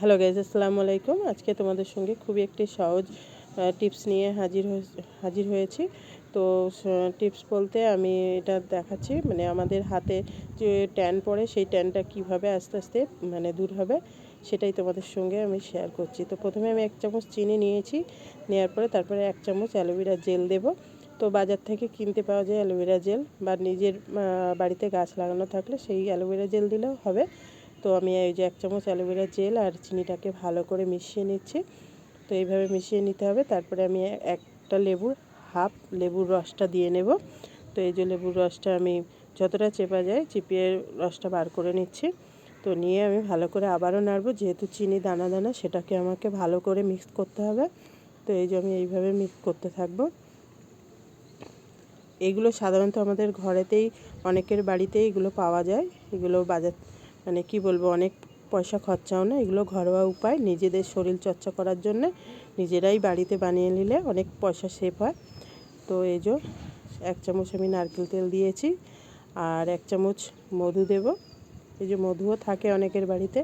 Hello guys আসসালামু আলাইকুম। আজকে তোমাদের সঙ্গে খুবই একটি সহজ টিপস নিয়ে হাজির হাজির হয়েছি। তো টিপস বলতে আমি এটা দেখাচ্ছি মানে আমাদের হাতে যে ট্যান পড়ে সেই ট্যানটা কীভাবে আস্তে আস্তে মানে দূর হবে, সেটাই তোমাদের সঙ্গে আমি শেয়ার করছি। তো প্রথমে আমি এক চামচ চিনি নিয়েছি নেওয়ার পরে তারপরে এক চামচ অ্যালোভেরা জেল দেব। তো বাজার থেকে কিনতে পাওয়া যায় অ্যালোভেরা জেল বা নিজের বাড়িতে গাছ লাগানো থাকলে সেই অ্যালোভেরা জেল দিলেও হবে। তো আমি এই যে এক চামচ অ্যালোভেরা জেল আর চিনিটাকে ভালো করে মিশিয়ে নিচ্ছি। তো এইভাবে মিশিয়ে নিতে হবে। তারপরে আমি একটা লেবুর হাফ লেবুর রসটা দিয়ে নেব। তো এই যে লেবুর রসটা আমি যতটা চেপা যায় চিপিয়ে রসটা বার করে নিচ্ছি। তো নিয়ে আমি ভালো করে আবারও নাড়বো। যেহেতু চিনি দানা দানা, সেটাকে আমাকে ভালো করে মিক্স করতে হবে। তো এই যে আমি এইভাবে মিক্স করতে থাকব। এগুলো সাধারণত আমাদের ঘরেতেই, অনেকের বাড়িতেই এগুলো পাওয়া যায়। এগুলো বাজার মানে কি বলব, অনেক পয়সা খরচাও না, এগুলো ঘরোয়া উপায়। নিজেদের শরীর চর্চা করার জন্য নিজেরাই বাড়িতে বানিয়ে নিলে অনেক পয়সা সেভ হয়। তো এই যে এক চামচ আমি নারকেল তেল দিয়েছি আর এক চামচ মধু দেব। এই যে মধুও থাকে অনেকের বাড়িতে।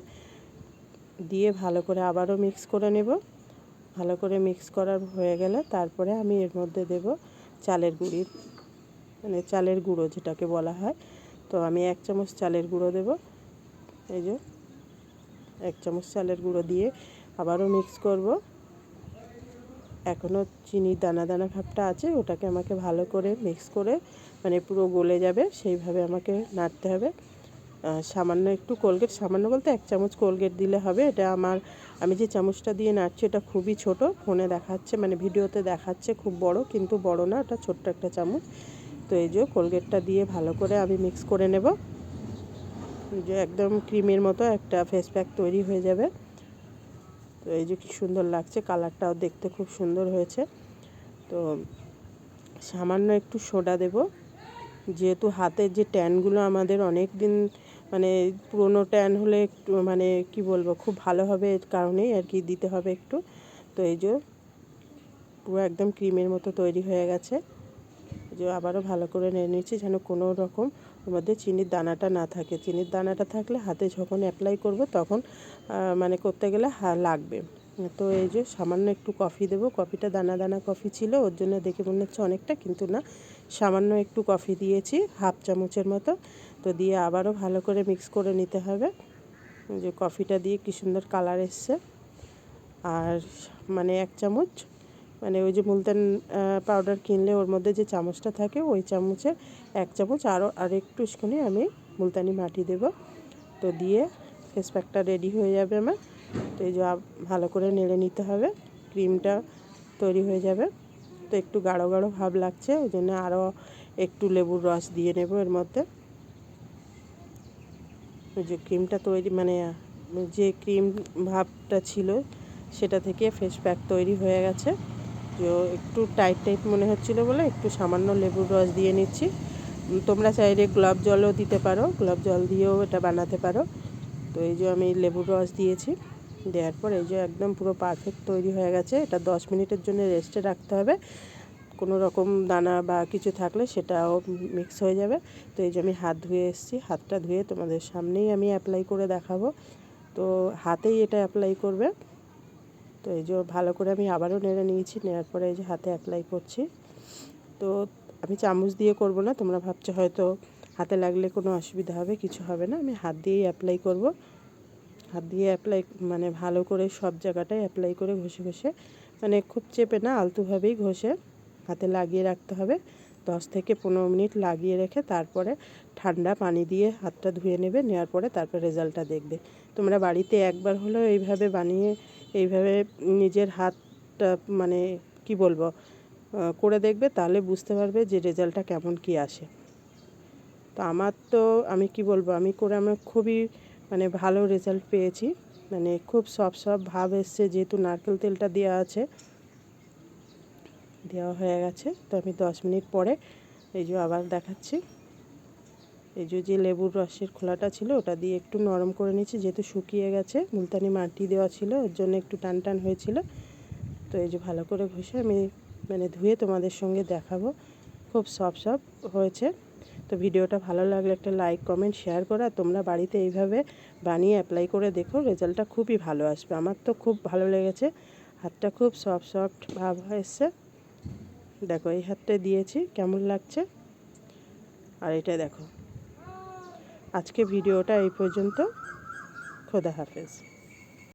দিয়ে ভালো করে আবারও মিক্স করে নেব। ভালো করে মিক্স করার হয়ে গেলে তারপরে আমি এর মধ্যে দেব চালের গুঁড়ি। মানে চালের গুঁড়ো যেটাকে বলা হয়। তো আমি এক চামচ চালের গুঁড়ো দেব। এই যে এক চামচ চালের গুঁড়ো দিয়ে আবারও মিক্স করব। এখনও চিনি দানা দানা ভাবটা আছে, ওটাকে আমাকে ভালো করে মিক্স করে মানে পুরো গলে যাবে, সেইভাবে আমাকে নাড়তে হবে। সামান্য একটু কোলগেট সামান্য বলতে এক চামচ কোলগেট দিলে হবে, এটা আমার, আমি যে চামচটা দিয়ে নাড়ছি এটা খুবই ছোট, ফোনে দেখাচ্ছে মানে ভিডিওতে দেখাচ্ছে, খুব বড়, কিন্তু বড় না, ওটা ছোট্ট একটা চামচ। তো এই যে কোলগেটটা দিয়ে ভালো করে আমি মিক্স করে নেব। যে একদম ক্রিমের মতো একটা ফেস প্যাক তৈরি হয়ে যাবে। তো এই যে কি সুন্দর লাগছে, কালারটাও দেখতে খুব সুন্দর হয়েছে। তো সামান্য একটু সোডা দেব। যেহেতু হাতের যে ট্যানগুলো আমাদের অনেক দিন মানে পুরনো ট্যান হলে একটু মানে কি বলব, খুব ভালো হবে এর কারণেই আর কি দিতে হবে একটু। তো এই যে পুরো একদম ক্রিমের মতো তৈরি হয়ে গেছে। যে আবারও ভালো করে নিয়ে নিচ্ছি যেন কোনো রকম মধ্যে চিনির দানাটা না থাকে। চিনির দানাটা থাকলে হাতে যখন অ্যাপ্লাই করব তখন মানে করতে গেলে হা, লাগবে। তো এই যে সামান্য একটু কফি দেবো। কফিটা দানা দানা কফি ছিল, ওর জন্য দেখে মনে হচ্ছে অনেকটা, কিন্তু না, সামান্য একটু কফি দিয়েছি হাফ চামচের মতো। তো দিয়ে আবারও ভালো করে মিক্স করে নিতে হবে। যে কফিটা দিয়ে কী সুন্দর কালার এসছে। আর মানে এক চামচ মানে ওই যে মুলতান পাউডার কিনলে ওর মধ্যে যে চামচটা থাকে, ওই চামচে এক চামচ আরও আর একটু একটুখানি আমি মুলতানি মাটি দেব। তো দিয়ে ফেস প্যাকটা রেডি হয়ে যাবে আমার। তো এই যে ভালো করে নেড়ে নিতে হবে। ক্রিমটা তৈরি হয়ে যাবে। তো একটু গাঢ় গাঢ় ভাব লাগছে, ওই জন্য আরও একটু লেবুর রস দিয়ে নেব এর মধ্যে। ওই যে ক্রিমটা তৈরি মানে যে ক্রিম ভাবটা ছিল, সেটা থেকে ফেস প্যাক তৈরি হয়ে গেছে। তো একটু টাইট টাইট মনে হচ্ছিল বলে একটু সামান্য লেবুর রস দিয়ে নিচ্ছি। তোমরা চাইলে গোলাপ জলও দিতে পারো, গোলাপ জল দিয়েও এটা বানাতে পারো। তো এই যে আমি লেবুর রস দিয়েছি, দেওয়ার পর এই যে একদম পুরো পারফেক্ট তৈরি হয়ে গেছে। এটা দশ মিনিটের জন্য রেস্টে রাখতে হবে। কোনো রকম দানা বা কিছু থাকলে সেটাও মিক্স হয়ে যাবে। তো এই যে আমি হাত ধুয়ে এসেছি। হাতটা ধুয়ে তোমাদের সামনেই আমি অ্যাপ্লাই করে দেখাবো। তো হাতেই এটা অ্যাপ্লাই করবে। তো এই যে ভালো করে আমি আবারও নেড়ে নিয়েছি, নেওয়ার পরে এই যে হাতে অ্যাপ্লাই করছি। তো আমি চামচ দিয়ে করব না, তোমরা ভাবছ হয়তো হাতে লাগলে কোনো অসুবিধা হবে, কিছু হবে না, আমি হাত দিয়েই অ্যাপ্লাই করব। হাত দিয়ে অ্যাপ্লাই মানে ভালো করে সব জায়গাটায় অ্যাপ্লাই করে ঘষে ঘষে মানে খুব চেপে না, আলতুভাবেই ঘষে, হাতে লাগিয়ে রাখতে হবে। দশ থেকে পনেরো মিনিট লাগিয়ে রেখে তারপরে ঠান্ডা পানি দিয়ে হাতটা ধুয়ে নেবে, নেওয়ার পরে তারপর রেজাল্টটা দেখবে। তোমরা বাড়িতে একবার হলেও এইভাবে বানিয়ে, এইভাবে নিজের হাতটা মানে কি বলব করে দেখবে, তাহলে বুঝতে পারবে যে রেজাল্টটা কেমন কি আসে। তো আমার তো, আমি কি বলব, আমি করে আমার খুবই মানে ভালো রেজাল্ট পেয়েছি। মানে খুব সব সব ভাব এসছে, যেহেতু নারকেল তেলটা দেওয়া আছে। দেওয়া হয়ে গেছে, তো আমি দশ মিনিট পরে এই যে আবার দেখাচ্ছি। এই যে লেবুর রসের খোলাটা ছিল, ওটা দিয়ে একটু নরম করে নিয়েছি, যেহেতু শুকিয়ে গেছে। মুলতানি মাটি দেওয়া ছিল, ওর জন্য একটু টান টান হয়েছিল। তো এই যে, ভালো করে ঘষে আমি মানে ধুয়ে তোমাদের সঙ্গে দেখাবো। খুব সফট সফট হয়েছে। তো ভিডিওটা ভালো লাগলে একটা লাইক কমেন্ট শেয়ার করা। তোমরা বাড়িতে এইভাবে বানিয়ে অ্যাপ্লাই করে দেখো রেজাল্টটা খুবই ভালো আসবে। আমার তো খুব ভালো লেগেছে। হাতটা খুব সফট সফট ভাব এসছে দেখো, এই হাতটা দিয়েছি, কেমন লাগছে? আর এটা দেখো। আজকে ভিডিওটা এই পর্যন্ত। খোদা হাফেজ।